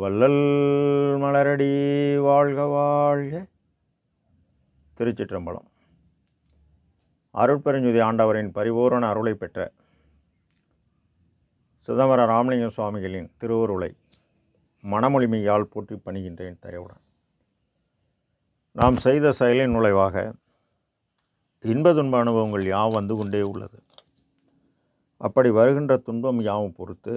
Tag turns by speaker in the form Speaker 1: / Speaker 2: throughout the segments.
Speaker 1: வள்ளல் மலரடி வாழ்க வாழ்க. திருச்சிற்றம்பலம். அருட்பெருஞ்சுதி ஆண்டவரின் பரிபூரண அருளை பெற்ற சிதம்பர ராமலிங்க சுவாமிகளின் திருவருளை மனமொழிமையால் போற்றி பணிகின்றேன் தயவுடன். நாம் செய்த செயலின் நுழைவாக இன்ப துன்ப அனுபவங்கள் யாவும் வந்து கொண்டே உள்ளது. அப்படி வருகின்ற துன்பம் யாவும் பொறுத்து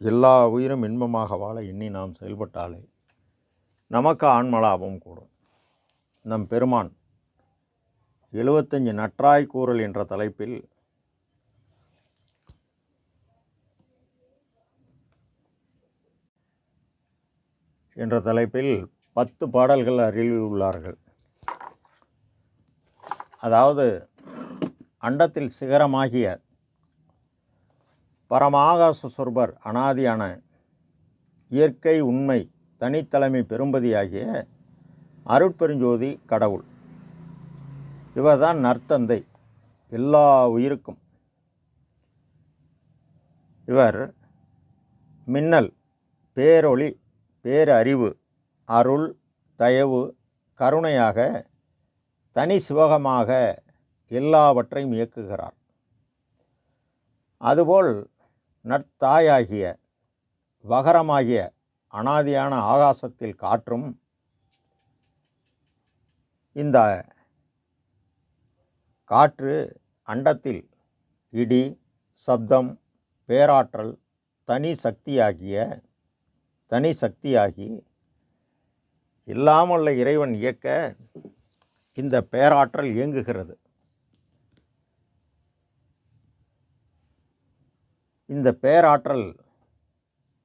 Speaker 1: எல்லா உயிரும் இன்பமாக வாழ எண்ணி நாம் செயல்பட்டாலே நமக்கு ஆன்மலாபம் கூடும். நம் பெருமான் எழுபத்தஞ்சு நற்றாய் கூறல் என்ற தலைப்பில் என்ற தலைப்பில் பத்து பாடல்கள் அருளியுள்ளார்கள். அதாவது அண்டத்தில் சிகரமாகிய பரமாகாச சொர்பர் அனாதியான இயற்கை உண்மை தனித்தலைமை பெரும்பதியாகிய அருட்பெருஞ்சோதி கடவுள். இவர்தான் நற்தந்தை. எல்லா உயிருக்கும். இவர் மின்னல் பேரொளி பேரறிவு அருள் தயவு கருணையாக தனி சிவகமாக எல்லாவற்றையும் இயக்குகிறார். அதுபோல் நற்தாயாகிய வகரமாகிய அனாதியான ஆகாசத்தில் காற்றும் இந்த காற்று அண்டத்தில் இடி சப்தம் பேராற்றல் தனி சக்தியாகிய தனி சக்தியாகி இல்லாமல் இறைவன் இயக்க இந்த பேராற்றல் இயங்குகிறது. இந்த பேராற்றல்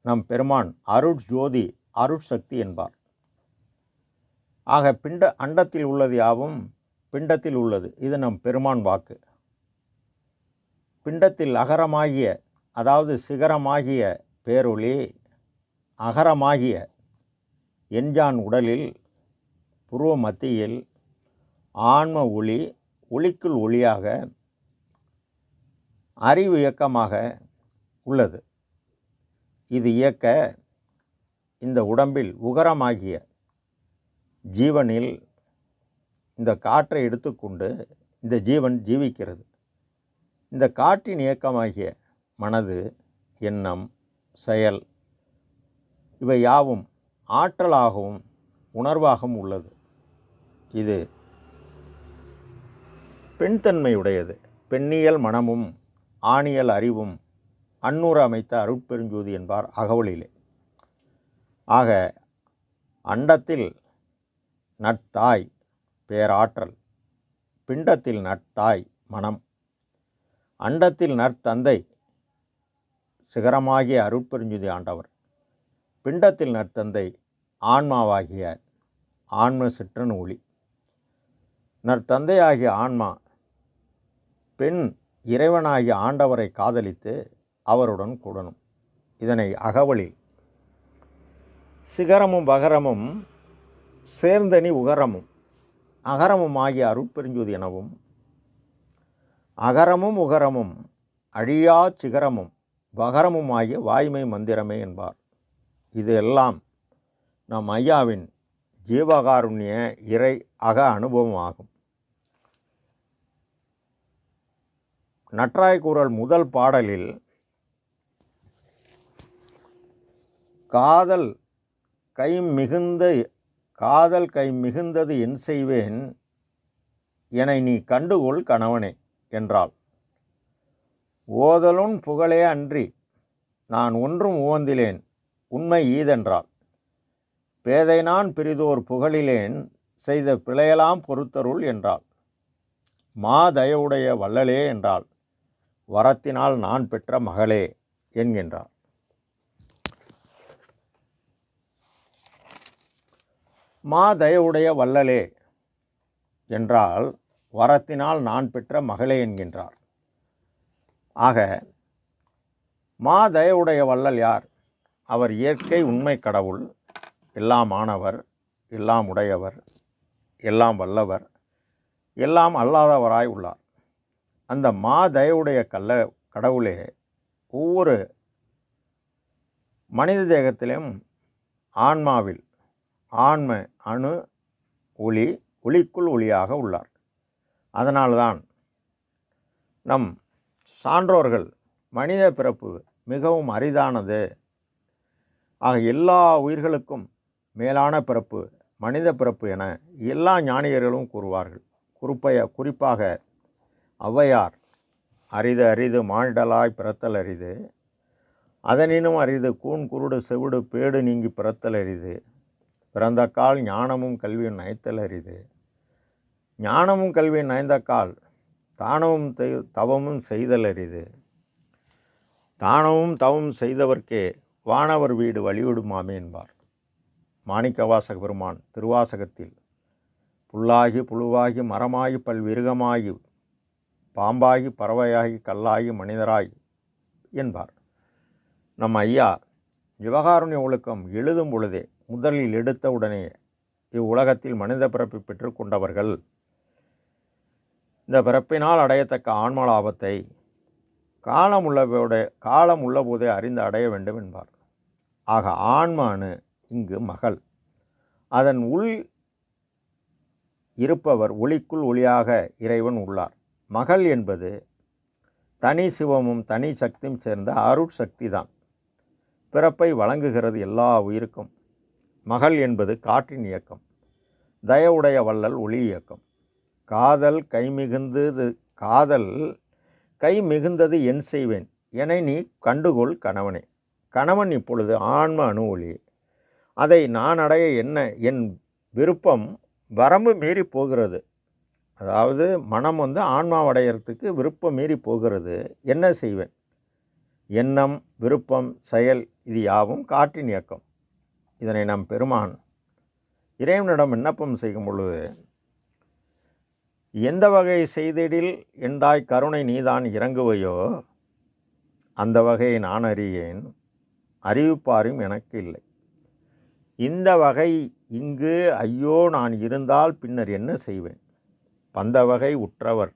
Speaker 1: நம் பெருமான் அருட்ஜோதி அருட்சக்தி என்பார். ஆக பிண்ட அண்டத்தில் உள்ளது யாவும் பிண்டத்தில் உள்ளது. இது நம் பெருமான் வாக்கு. பிண்டத்தில் அகரமாகிய அதாவது சிகரமாகிய பேரொளி அகரமாகிய எஞ்சான் உடலில் புருவ மத்தியில் ஆன்ம ஒளி ஒளிக்குள் ஒளியாக அறிவு இயக்கமாக உள்ளது. இது இயக்க இந்த உடம்பில் உகரமாகிய ஜீவனில் இந்த காற்றை எடுத்துக்கொண்டு இந்த ஜீவன் ஜீவிக்கிறது. இந்த காற்றின் இயக்கமாகிய மனது எண்ணம் செயல் இவை யாவும் ஆற்றலாகவும் உணர்வாகவும் உள்ளது. இது பெண்தன்மையுடையது. பெண்ணியல் மனமும் ஆணியல் அறிவும் அன்னூர் அமைத்த அருட்பெருஞ்சோதி என்பார் அகவலிலே. ஆக அண்டத்தில் நட்தாய் பேராற்றல் பிண்டத்தில் நட்தாய் மனம் அண்டத்தில் நற்தந்தை சிகரமாகிய அருட்பெருஞ்சுதி ஆண்டவர் பிண்டத்தில் நற்தந்தை ஆன்மாவாகிய ஆன்ம சிற்றன் ஒளி நற்தந்தையாகிய ஆன்மா பெண் இறைவனாகிய ஆண்டவரை காதலித்து அவருடன் கூடணும். இதனை அகவலில் சிகரமும் பகரமும் சேர்ந்தனி உகரமும். அகரமும் ஆகிய அருட்பெருஞ்சோதி எனவும் அகரமும் உகரமும் அழியா சிகரமும் பகரமும் ஆகிய வாய்மை மந்திரமே என்பார். இது எல்லாம் நம் ஐயாவின் ஜீவகாருண்ய இறை அக அனுபவம் ஆகும். நற்றாய்கூறல் முதல் பாடலில் காதல் கை மிகுந்த காதல் கை மிகுந்தது என் செய்வேன் என்னை நீ கண்டுகொள் கணவனே என்றாள். ஓதலும் புகழே அன்றி நான் ஒன்றும் உவந்திலேன் உண்மை ஈதென்றாள். பேதை நான் பிரிதோர் புகழிலேன் செய்த பிழையெல்லாம் பொறுத்தருள் என்றாள். மா தயவுடைய வள்ளலே என்றாள். வரத்தினால் நான் பெற்ற மகளே என்கின்றார் மா தயவுடைய வள்ளலே என்றால் வரத்தினால் நான் பெற்ற மகளே என்கின்றார். ஆக மா தயவுடைய வள்ளல் யார்? அவர் இயற்கை உண்மை கடவுள் எல்லாம் ஆனவர் எல்லாம் உடையவர் எல்லாம் வல்லவர் எல்லாம் அல்லாதவராய் உள்ளார். அந்த மா தயவுடைய கல்ல கடவுளே ஒவ்வொரு மனித தேகத்திலும் ஆன்மாவில் ஆன்ம அணு ஒளி ஒளிக்குள் ஒளியாக உள்ளார். அதனால்தான் நம் சான்றோர்கள் மனித பிறப்பு மிகவும் அரிதானது. ஆக எல்லா உயிர்களுக்கும் மேலான பிறப்பு மனித பிறப்பு என எல்லா ஞானியர்களும் கூறுவார்கள். குறிப்பைய குறிப்பாக ஔவையார் அரிது அரிது மானிடலாய் பிறத்தல் அரிது அதனினும் அரிது கூன் குருடு செவிடு பேடு நீங்கி பிறத்தல் அரிது. பிறந்தக்கால் ஞானமும் கல்வியும் நயத்தல் அரிது. ஞானமும் கல்வியும் நயந்தக்கால் தானமும் தெய்- தவமும் செய்தல் அரிது. தானமும் தவம் செய்தவர்க்கே வானவர் வீடு வழிவிடுமாமே என்பார். மாணிக்கவாசக பெருமான் திருவாசகத்தில் புல்லாகி புழுவாகி மரமாகி பல்விருகமாகி பாம்பாகி பறவையாகி கல்லாகி மனிதராய் என்பார். நம் ஐயா விவகாருண்ய ஒழுக்கம் எழுதும் பொழுதே முதலில் எடுத்தவுடனே இவ்வுலகத்தில் மனித பிறப்பு பெற்றுக்கொண்டவர்கள் இந்த பிறப்பினால் அடையத்தக்க ஆன்ம லாபத்தை காலம் உள்ளவோட காலம் உள்ளபோதே அறிந்து அடைய வேண்டும் என்பார். ஆக ஆன்மானு இங்கு மகள். அதன் உள் இருப்பவர் ஒளிக்குள் ஒளியாக இறைவன் உள்ளார். மகள் என்பது தனி சிவமும் தனி சக்தியும் சேர்ந்த அருட்சக்தி தான் பிறப்பை வழங்குகிறது எல்லா உயிருக்கும். மகள் என்பது காற்றின் இயக்கம். தயவுடைய வள்ளல் ஒளி இயக்கம். காதல் கை மிகுந்தது காதல் கை மிகுந்தது என் செய்வேன். என நீ கண்டுகொள் கணவனே. கணவன் இப்பொழுது ஆன்ம அணு ஒளி. அதை நான் அடைய என்ன? என் விருப்பம் வரம்பு மீறி போகிறது. அதாவது மனம் வந்து ஆன்மாவடையறதுக்கு விருப்பம் மீறி போகிறது. என்ன செய்வேன்? எண்ணம் விருப்பம் செயல் இது யாவும் காற்றின் இயக்கம். இதனை நம் பெருமான் இறைவனிடம் விண்ணப்பம் செய்யும் பொழுது எந்த வகை செய்திடில் எந்தாய் கருணை நீதான் இறங்குவையோ அந்த வகையை நான் அறியேன் அறிவிப்பாரும் எனக்கு இல்லை. இந்த வகை இங்கு ஐயோ நான் இருந்தால் பின்னர் என்ன செய்வேன்? பந்த வகை உற்றவர்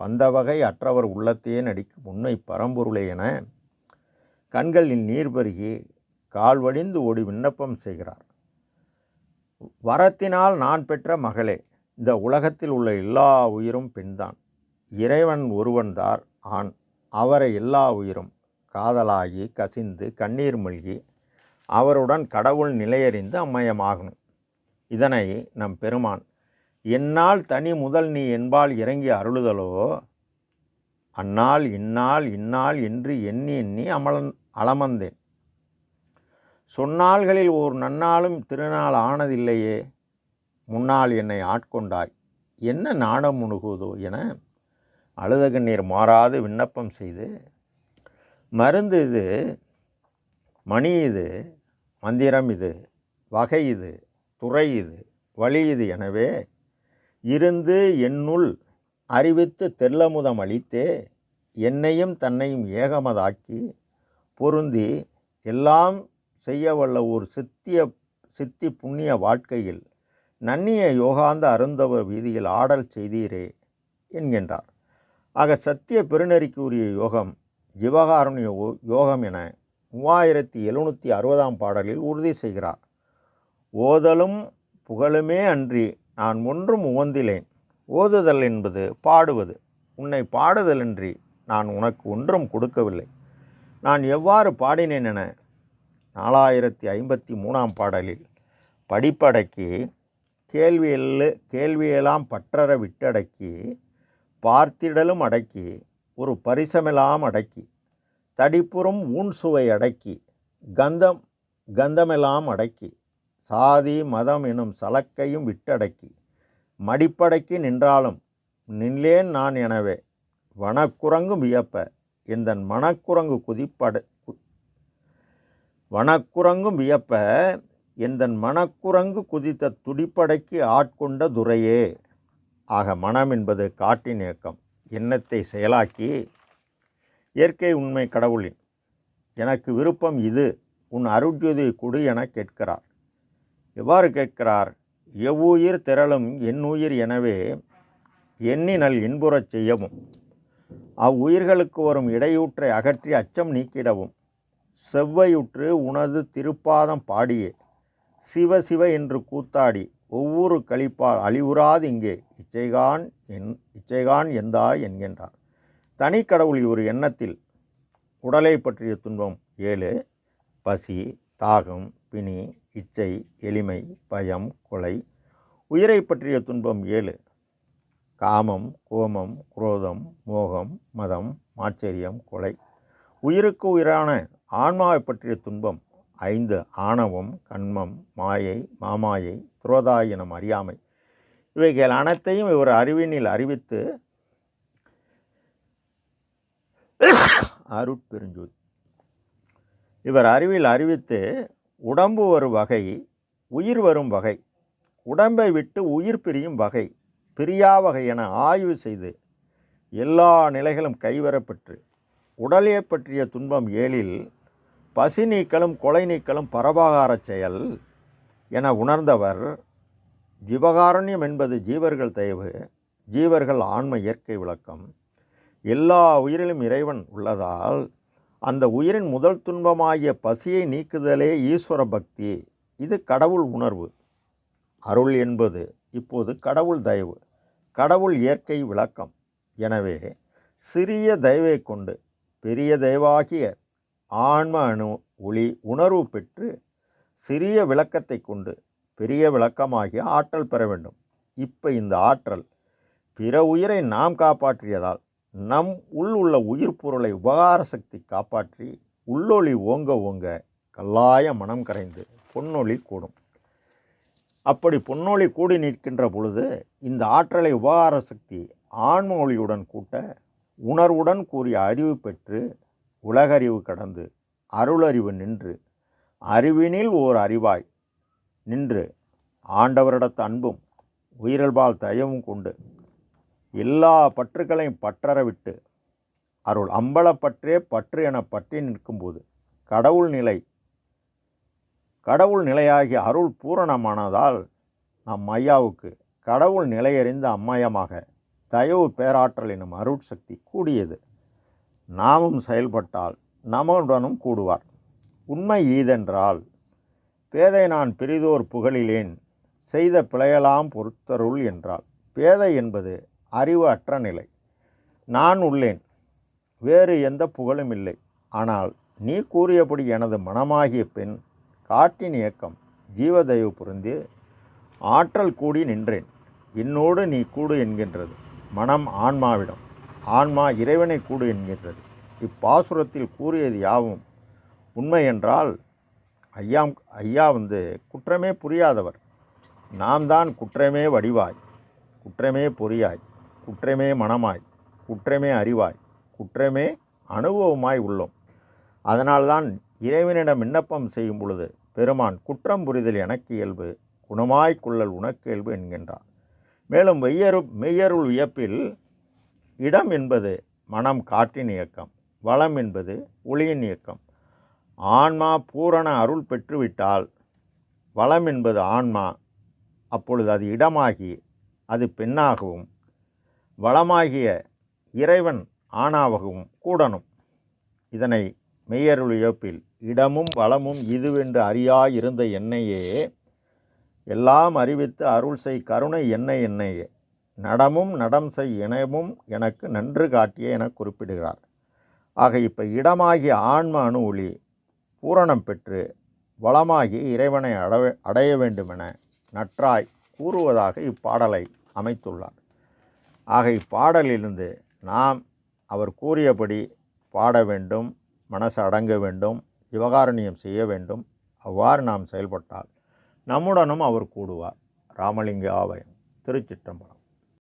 Speaker 1: பந்த வகை அற்றவர் உள்ளத்தையே நடிக்கும் உண்மை பரம்பொருளே என கண்களில் நீர் பருகி கால் வழிந்து ஓடி விண்ணப்பம் செய்கிறார். வரத்தினால் நான் பெற்ற மகளே இந்த உலகத்தில் உள்ள எல்லா உயிரும் பெண்தான். இறைவன் ஒருவன்தார் ஆண். அவரை எல்லா உயிரும். காதலாகி கசிந்து கண்ணீர் மல்கி அவருடன் கடவுள் நிலையறிந்து அம்மயமாகணும். இதனை நம் பெருமான் என்னால் தனி முதல் நீ என்பால் இறங்கி அருளுதலோ? அந்நாள் இந்நாள் இந்நாள் என்று எண்ணி எண்ணி அமலன் அலமந்தேன் சொன்னாள்களில் ஓர் நன்னாளும் திருநாள் ஆனதில்லையே முன்னால் என்னை ஆட்கொண்டாய். என்ன நாணம் முணுகுவதோ என அழுத கண்ணீர் மாறாது விண்ணப்பம் செய்து மருந்து இது மணி இது மந்திரம் இது வகை இது துறை இது வழி இது எனவே இருந்து என்னுள் அறிவித்து தெல்லமுதம் அளித்தே என்னையும் தன்னையும் ஏகமதாக்கி பொருந்தி எல்லாம் செய்ய வல்ல ஒரு சித்திய சித்தி புண்ணிய வாழ்க்கையில் நன்னிய யோகாந்த அருந்தவ வீதியில் ஆடல் செய்தீரே என்கின்றார். ஆக சத்திய பெருநெறிக்கு உரிய யோகம் ஜிவகாருண்ய யோ- யோகம் என மூவாயிரத்தி எழுநூற்றி அறுபதாம் பாடலில் உறுதி செய்கிறார். ஓதலும் புகழுமே அன்றி நான் ஒன்றும் உவந்திலேன். ஓதுதல் என்பது பாடுவது. உன்னை பாடுதலின்றி நான் உனக்கு ஒன்றும் கொடுக்கவில்லை. நான் எவ்வாறு பாடினேன் என நாலாயிரத்தி ஐம்பத்தி மூணாம் பாடலில் படிப்படக்கி கேள்வியல் கேள்வியெல்லாம் பற்றற விட்டடக்கி பார்த்திடலும் அடக்கி ஒரு பரிசமெல்லாம் அடக்கி தடிப்புறும் ஊன் சுவை அடக்கி கந்தம் கந்தமெல்லாம் அடக்கி சாதி மதம் எனும் சலக்கையும் விட்டடக்கி மடிப்படக்கி நின்றாலும் நின்றேன் நான் எனவே வனக்குரங்கும் வியப்ப எந்தன் மனக்குரங்கு குதிப்பட வனக்குரங்கும் வியப்ப எந்தன் மனக்குரங்கு குதித்த துடிப்படைக்கு ஆட்கொண்ட துரையே. ஆக மனம் என்பது காட்டின் இயக்கம் எண்ணத்தை செயலாக்கி இயற்கை உண்மை கடவுளின். எனக்கு விருப்பம் இது. உன் அருட்ஜோதியை கொடு என கேட்கிறார். எவ்வாறு கேட்கிறார்? எவ்வுயிர் திரளும் என் உயிர் எனவே எண்ணினல் இன்புறச் செய்யவும். அவ்வுயிர்களுக்கு வரும் இடையூற்றை அகற்றி அச்சம் நீக்கிடவும். செவ்வையுற்று உனது திருப்பாதம் பாடியே. சிவ சிவ என்று கூத்தாடி ஒவ்வொரு கழிப்பால் அழிவுறாது இங்கே. இச்சைகான் என் இச்சைகான் எந்தாய் என்கின்றார் தனி கடவுள் ஒரு எண்ணத்தில் உடலை பற்றிய துன்பம் ஏழு. பசி தாகம் பிணி இச்சை எளிமை பயம் கொலை. உயிரை பற்றிய துன்பம் ஏழு. காமம் கோமம் குரோதம் மோகம் மதம் மாச்சரியம் கொலை. உயிருக்கு உயிரான ஆன்மாவை பற்றிய துன்பம் ஐந்து ஆணவம் கண்மம் மாயை மாமாயை துரோதாயினம் அறியாமை. இவைகள் அனைத்தையும் இவர் அறிவினில் அறிவித்து அருட்பெருஞ்சோதி. இவர் அறிவில் அறிவித்து உடம்பு ஒரு வகை உயிர் வரும் வகை உடம்பை விட்டு உயிர் பிரியும் வகை பிரியா வகை என ஆய்வு செய்து எல்லா நிலைகளும் கைவரப்பெற்று உடலை பற்றிய துன்பம் ஏழில் பசி நீக்கலும் கொலை நீக்கலும் பரபாகார செயல் என உணர்ந்தவர் ஜீவகாரண்யம் என்பது ஜீவர்கள் தயவு ஜீவர்கள் ஆன்ம இயற்கை விளக்கம். எல்லா உயிரிலும் இறைவன் உள்ளதால் அந்த உயிரின் முதல் துன்பமாகிய பசியை நீக்குதலே ஈஸ்வர பக்தி. இது கடவுள் உணர்வு. அருள் என்பது இப்போது கடவுள் தயவு கடவுள் இயற்கை விளக்கம். எனவே சிறிய தயவை கொண்டு பெரிய தயவாகிய ஆன்ம அணு ஒளி உணர்வு பெற்று சிறிய விளக்கத்தை கொண்டு பெரிய விளக்கமாகிய ஆற்றல் பெற வேண்டும். இப்போ இந்த ஆற்றல் பிற உயிரை நாம் காப்பாற்றியதால் நம் உள் உள்ள உயிர் பொருளை உபகார சக்தி காப்பாற்றி உள்ளொளி ஓங்க ஓங்க கல்லாய மனம் கரைந்து பொன்னொளி கூடும். அப்படி பொன்னொளி கூடி நிற்கின்ற பொழுது இந்த ஆற்றலை உபகார சக்தி ஆன்ம ஒளியுடன் கூட்ட உணர்வுடன் கூறிய அறிவு பெற்று உலகறிவு கடந்து அருளறிவு நின்று அறிவினில் ஓர் அறிவாய் நின்று ஆண்டவரிடத்து அன்பும் உயிரல்பால் தயவும் கொண்டு எல்லா பற்றுகளையும் பற்றற விட்டு அருள் அம்பலப்பற்றே பற்று என பற்றி நிற்கும்போது கடவுள் நிலை கடவுள் நிலையாகிய அருள் பூரணமானதால் நம் ஐயாவுக்கு கடவுள் நிலையறிந்த அம்மயமாக தயவு பேராற்றல் எனும் அருட்சக்தி கூடியது. நாமும் செயல்பட்டால் நம்முடனும் கூடுவார். உண்மை ஈதென்றால் பேதை நான் பெரிதோர் புகழிலேன் செய்த பிழையலாம் பொறுத்தருள் என்றால் பேதை என்பது அறிவு அற்ற நிலை. நான் உள்ளேன் வேறு எந்த புகழும் இல்லை. ஆனால் நீ கூறியபடி எனது மனமாகிய பெண் காட்டின் இயக்கம் ஜீவதயவு புரிந்து ஆற்றல் கூடி நின்றேன். என்னோடு நீ கூடு என்கின்றது மனம் ஆன்மாவிடம். ஆன்மா இறைவனை கூடு என்கின்றது. இப்பாசுரத்தில் கூறியது யாவும்? உண்மை என்றால் ஐயாம் ஐயா வந்து குற்றமே புரியாதவர். நாம் தான் குற்றமே வடிவாய் குற்றமே பொறியாய் குற்றமே மனமாய் குற்றமே அறிவாய் குற்றமே அனுபவமாய் உள்ளோம். அதனால்தான் இறைவனிடம் விண்ணப்பம் செய்யும் பொழுது பெருமான் குற்றம் புரிதல் எனக்கு இயல்பு குணமாய்க் கொள்ளல் உனக்கு இயல்பு என்கின்றார். மேலும் வெய்யரு மெய்யருள் வியப்பில் இடம் என்பது மனம் காற்றின் இயக்கம் வளம் என்பது ஒளியின் இயக்கம். ஆன்மா பூரண அருள் பெற்றுவிட்டால் வளம் என்பது ஆன்மா அப்பொழுது அது இடமாகி அது பெண்ணாகவும் வளமாகிய இறைவன் ஆணாகவும் கூடணும். இதனை மெய்யருள் இயப்பில் இடமும் வளமும் இதுவென்று அறியா இருந்த என்னையே எல்லாம் அறிவித்து அருள் செய் கருணை என்ன என்னையே. நடமும் நடம் செய் இனமும் எனக்கு நன்று காட்டிய என குறிப்பிடுகிறார். ஆக இப்போ இடமாகிய ஆன்ம அணு ஒளி பூரணம் பெற்று வளமாகி இறைவனை அடவே அடைய வேண்டுமென நற்றாய் கூறுவதாக இப்பாடலை அமைத்துள்ளார். ஆக இப்பாடலிலிருந்து நாம் அவர் கூறியபடி பாட வேண்டும் மனசு அடங்க வேண்டும் விவகாரணியம் செய்ய வேண்டும் அவ்வாறு நாம் செயல்பட்டால் நம்முடனும் அவர் கூடுவார். ராமலிங்க ஆவயம் திருச்சிற்றம்பலம்.